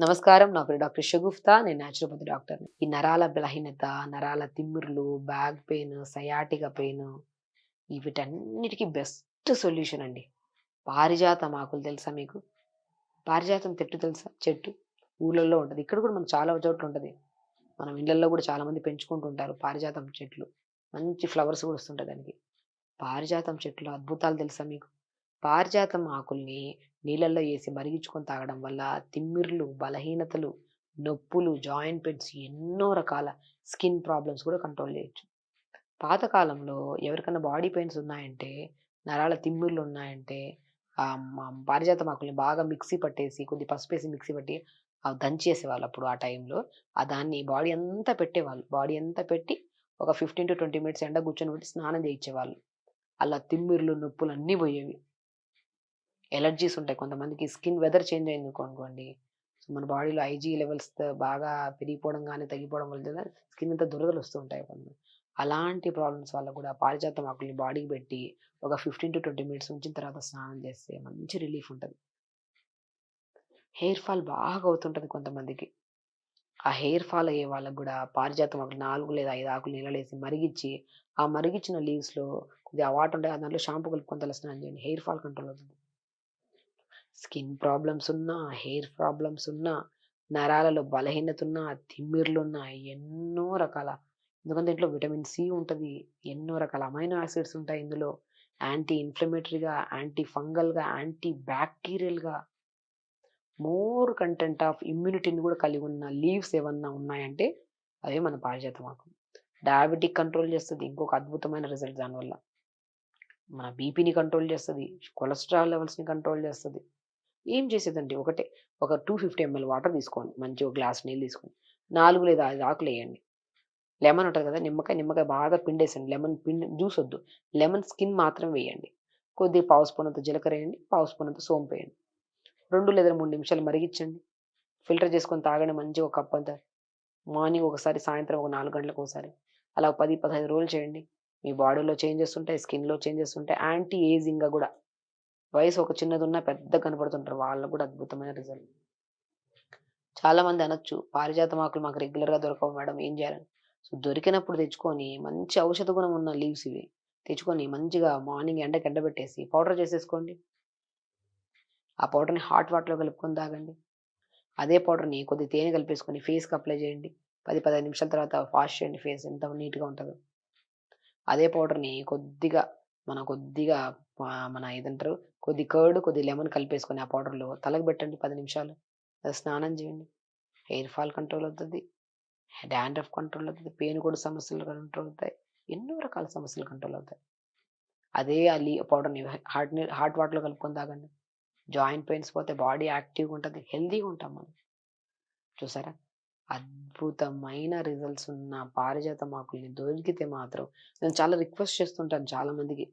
నమస్కారం. నా పేరు డాక్టర్ షగుఫ్తా నేను న్యాచురోపతి డాక్టర్ ఈ నరాల బలహీనత నరాల తిమ్మిర్లు బ్యాక్ పెయిన్ సయాటిక పెయిన్ వీటన్నిటికీ బెస్ట్ సొల్యూషన్ అండి. పారిజాతం ఆకులు తెలుసా మీకు? పారిజాతం చెట్టు తెలుసా? చెట్టు ఊళ్ళల్లో ఉంటుంది. ఇక్కడ కూడా మనకు చాలా చోట్ల ఉంటుంది. మనం ఇళ్ళల్లో కూడా చాలా మంది పెంచుకుంటుంటారు పారిజాతం చెట్లు. మంచి ఫ్లవర్స్ కూడా వస్తుంటాయి దానికి. పారిజాతం చెట్లు అద్భుతాలు తెలుసా మీకు? పారిజాతం ఆకుల్ని నీళ్ళల్లో వేసి మరిగించుకొని తాగడం వల్ల తిమ్మిర్లు బలహీనతలు నొప్పులు జాయింట్ పెయిన్స్ ఎన్నో రకాల స్కిన్ ప్రాబ్లమ్స్ కూడా కంట్రోల్ చేయొచ్చు. పాతకాలంలో ఎవరికైనా బాడీ పెయిన్స్ ఉన్నాయంటే నరాల తిమ్మిర్లు ఉన్నాయంటే పారిజాత మాకుల్ని పారిజాతం ఆకుల్ని బాగా మిక్సీ పట్టేసి కొద్ది పసుపు వేసి మిక్సీ పట్టి అవి దంచేసేవాళ్ళు అప్పుడు ఆ టైంలో. ఆ దాన్ని బాడీ అంతా పెట్టేవాళ్ళు. బాడీ అంతా పెట్టి ఒక ఫిఫ్టీన్ టు ట్వంటీ మినిట్స్ ఎండ కూర్చొని పెట్టి స్నానం చేయించేవాళ్ళు. అలా తిమ్మిర్లు నొప్పులు అన్నీ పోయేవి. ఎలర్జీస్ ఉంటాయి. కొంతమందికి స్కిన్ వెదర్ చేంజ్ అయింది అనుకోండి. సో మన బాడీలో ఐజీ లెవెల్స్ బాగా పెరిగిపోవడం కానీ తగ్గిపోవడం వల్ల స్కిన్ అంతా దురదలు వస్తూ ఉంటాయి కొంత అలాంటి ప్రాబ్లమ్స్ వల్ల కూడా పారిజాతం ఆకుల్ని బాడీకి పెట్టి ఒక ఫిఫ్టీన్ టు ట్వంటీ మినిట్స్ ఉంచిన తర్వాత స్నానం చేస్తే మంచి రిలీఫ్ ఉంటుంది. హెయిర్ ఫాల్ బాగా అవుతుంటుంది కొంతమందికి. ఆ హెయిర్ ఫాల్ అయ్యే వాళ్ళకు కూడా పారిజాతం ఆకులు నాలుగు లేదా ఐదు ఆకులు నీళ్ళలేసి మరిగించి ఆ మరిగించిన లీవ్స్లో కొద్దిగా వాటర్ ఉంటాయి దాంట్లో షాంపూ కలుపుకొని తల స్నానం చేయండి. హెయిర్ ఫాల్ కంట్రోల్ అవుతుంది. స్కిన్ ప్రాబ్లమ్స్ ఉన్నా హెయిర్ ప్రాబ్లమ్స్ ఉన్నా నరాలలో బలహీనత ఉన్నా తిమ్మిర్లు ఉన్నా ఎన్నో రకాల. ఎందుకంటే ఇంట్లో విటమిన్ సి ఉంటుంది ఎన్నో రకాల అమైనో యాసిడ్స్ ఉంటాయి ఇందులో. యాంటీ ఇన్ఫ్లమేటరీగా యాంటీ ఫంగల్గా యాంటీ బ్యాక్టీరియల్గా. మోర్ కంటెంట్ ఆఫ్ ఇమ్యూనిటీని కూడా కలిగి ఉన్న లీవ్స్ ఏమన్నా ఉన్నాయంటే అవే మన పారిజాతం మాకు. డయాబెటిక్ కంట్రోల్ చేస్తుంది ఇంకొక అద్భుతమైన రిజల్ట్ దానివల్ల. మన బీపీని కంట్రోల్ చేస్తుంది కొలెస్ట్రాల్ లెవెల్స్ని కంట్రోల్ చేస్తుంది. ఏం చేసేదండి ఒకటే ఒక టూ ఫిఫ్టీ ఎంఎల్ వాటర్ తీసుకోండి మంచి ఒక గ్లాస్ నీళ్ళు తీసుకోండి. నాలుగు లేదా ఐదు ఆకులు వేయండి. లెమన్ ఉంటుంది కదా నిమ్మకాయ నిమ్మకాయ బాగా పిండేసండి. లెమన్ పిండి జ్యూస్ వద్దు. లెమన్ స్కిన్ మాత్రం వేయండి. కొద్దిగా పావు స్పూన్ అంత జీలకర్ర వేయండి పావు స్పూన్ అంత సోంపు వేయండి. రెండు లేదా మూడు నిమిషాలు మరిగించండి. ఫిల్టర్ చేసుకొని తాగండి మంచిగా ఒక కప్ అంతా. మార్నింగ్ ఒకసారి సాయంత్రం ఒక నాలుగు గంటలకు ఒకసారి. అలా పది పదహైదు రోజులు చేయండి. మీ బాడీలో చేంజెస్ ఉంటాయి స్కిన్లో చేంజెస్ ఉంటాయి. యాంటీ ఏజింగ్గా కూడా వయసు ఒక చిన్నది ఉన్నా పెద్ద కనపడుతుంటారు. వాళ్ళకు కూడా అద్భుతమైన రిజల్ట్ చాలా మంది అనొచ్చు పారిజాత ఆకులు మాకు రెగ్యులర్గా దొరకవు మేడం ఏం చేయాలని. సో దొరికినప్పుడు తెచ్చుకొని మంచి ఔషధ గుణం ఉన్న లీవ్స్ ఇవి తెచ్చుకొని మంచిగా మార్నింగ్ ఎండకి ఎండబెట్టేసి పౌడర్ చేసేసుకోండి. ఆ పౌడర్ని హాట్ వాటర్లో కలుపుకొని తాగండి. అదే పౌడర్ని కొద్ది తేనె కలిపేసుకొని ఫేస్కి అప్లై చేయండి. పది పదిహేను నిమిషాల తర్వాత వాష్ చేయండి. ఫేస్ ఎంత నీట్గా ఉంటుందో. అదే పౌడర్ని కొద్దిగా మన కొద్దిగా మన ఏదంటారు? కొద్ది కర్డ్ కొద్ది లెమన్ కలిపేసుకొని ఆ పౌడర్లో తలకు పెట్టండి పది నిమిషాలు. అది స్నానం చేయండి. హెయిర్ ఫాల్ కంట్రోల్ అవుతుంది. డాండ్రఫ్ కంట్రోల్ అవుతుంది. పెయిన్ కూడా సమస్యలు కంట్రోల్ అవుతాయి. ఎన్నో రకాల సమస్యలు కంట్రోల్ అవుతాయి. అదే ఆ లీ పౌడర్ని హాట్ హార్ట్ హాట్ వాటర్లో కలుపుకొని తాగండి. జాయింట్ పెయిన్స్ పోతే బాడీ యాక్టివ్గా ఉంటుంది. హెల్తీగా ఉంటాం మనం. చూసారా? అద్భుతమైన రిజల్ట్స్ ఉన్న పారిజాతం మాకు దొరికితే మాత్రం నేను చాలా రిక్వెస్ట్ చేస్తుంటాను చాలామందికి.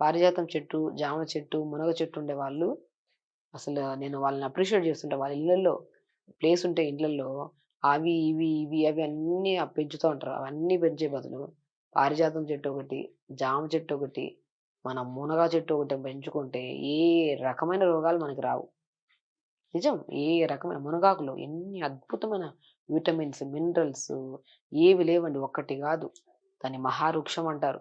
పారిజాతం చెట్టు జామ చెట్టు మునగ చెట్టు ఉండే వాళ్ళు అసలు నేను వాళ్ళని అప్రిషియేట్ చేస్తుంటా. వాళ్ళ ఇళ్ళల్లో ప్లేస్ ఉంటే ఇళ్ళల్లో అవి ఇవి ఇవి అవి అన్నీ పెంచుతూ ఉంటారు. అవన్నీ పెంచే బదులు పారిజాతం చెట్టు ఒకటి జామ చెట్టు ఒకటి మన మునగ చెట్టు ఒకటి పెంచుకుంటే ఏ రకమైన రోగాలు మనకి రావు. నిజం ఏ రకమైన మునగాకులో ఎన్ని అద్భుతమైన విటమిన్స్ మినరల్స్ ఏవి లేవండి. ఒక్కటి కాదు. దాన్ని మహావృక్షం అంటారు.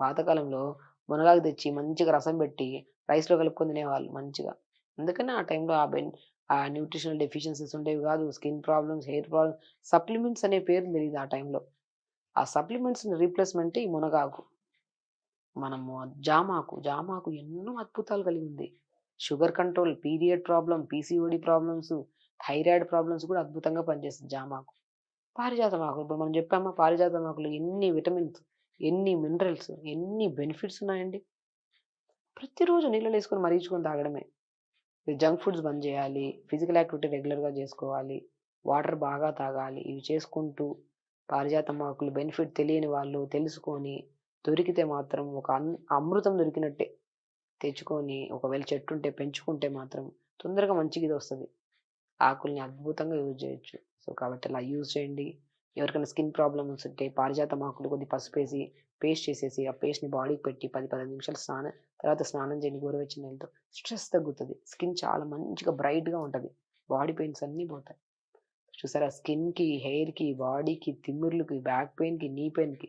పాతకాలంలో మునగాకు తెచ్చి మంచిగా రసం పెట్టి రైస్లో కలుపుకొని తినేవాళ్ళు మంచిగా. అందుకని ఆ టైంలో ఆ బెన్ ఆ న్యూట్రిషనల్ డెఫిషియన్సీస్ ఉండేవి కాదు skin problems hair problems supplements అనే పేరు తెలియదు ఆ టైంలో. ఆ సప్లిమెంట్స్ రీప్లేస్మెంట్ ఈ మునగాకు. మనము జామాకు జామాకు ఎన్నో అద్భుతాలు కలిగి ఉంది. Sugar control period problem PCOD problems thyroid problems కూడా అద్భుతంగా పనిచేస్తుంది జామాకు. పారిజాతం ఆకు ఇప్పుడు మనం చెప్పామా పారిజాతం ఆకులు ఎన్ని విటమిన్స్ ఎన్ని మినరల్స్ ఎన్ని బెనిఫిట్స్ ఉన్నాయండి? ప్రతిరోజు నీళ్ళు వేసుకొని మరిగించుకొని తాగడమే. జంక్ ఫుడ్స్ బంద్ చేయాలి ఫిజికల్ యాక్టివిటీ రెగ్యులర్గా చేసుకోవాలి వాటర్ బాగా తాగాలి ఇవి చేసుకుంటూ పారిజాతం ఆకులు బెనిఫిట్ తెలియని వాళ్ళు తెలుసుకొని దొరికితే మాత్రం ఒక అన్- అమృతం దొరికినట్టే తెచ్చుకొని ఒకవేళ చెట్టు ఉంటే పెంచుకుంటే మాత్రం తొందరగా మంచిగా ఇది వస్తుంది. ఆకుల్ని అద్భుతంగా యూజ్ చేయొచ్చు. సో కాబట్టి అలా యూజ్ చేయండి. ఎవరికైనా స్కిన్ ప్రాబ్లమ్స్ ఉంటే పారిజాతం ఆకులు కొద్ది పసుపు వేసి పేస్ట్ చేసేసి ఆ పేస్ట్ని బాడీకి పెట్టి పది పదిహేను నిమిషాలు స్నానం తర్వాత స్నానం చేయండి గోరువెచ్చని నీళ్ళతో స్ట్రెస్ తగ్గుతుంది స్కిన్ చాలా మంచిగా బ్రైట్గా ఉంటుంది బాడీ పెయిన్స్ అన్నీ పోతాయి చూసారా స్కిన్‌కి, హెయిర్‌కి, బాడీకి, తిమ్మిర్లకి బ్యాక్ పెయిన్‌కి, నీ పెయిన్‌కి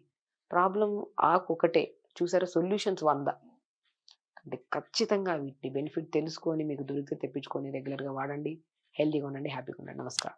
ప్రాబ్లం ఆకు ఒకటే. చూసారా సొల్యూషన్స్ వంద అంటే ఖచ్చితంగా వీటి బెనిఫిట్ తెలుసుకొని మీకు దొరికితే తెప్పించుకొని రెగ్యులర్‌గా వాడండి. హెల్తీగా ఉండండి. హ్యాపీగా ఉండండి. నమస్కారం.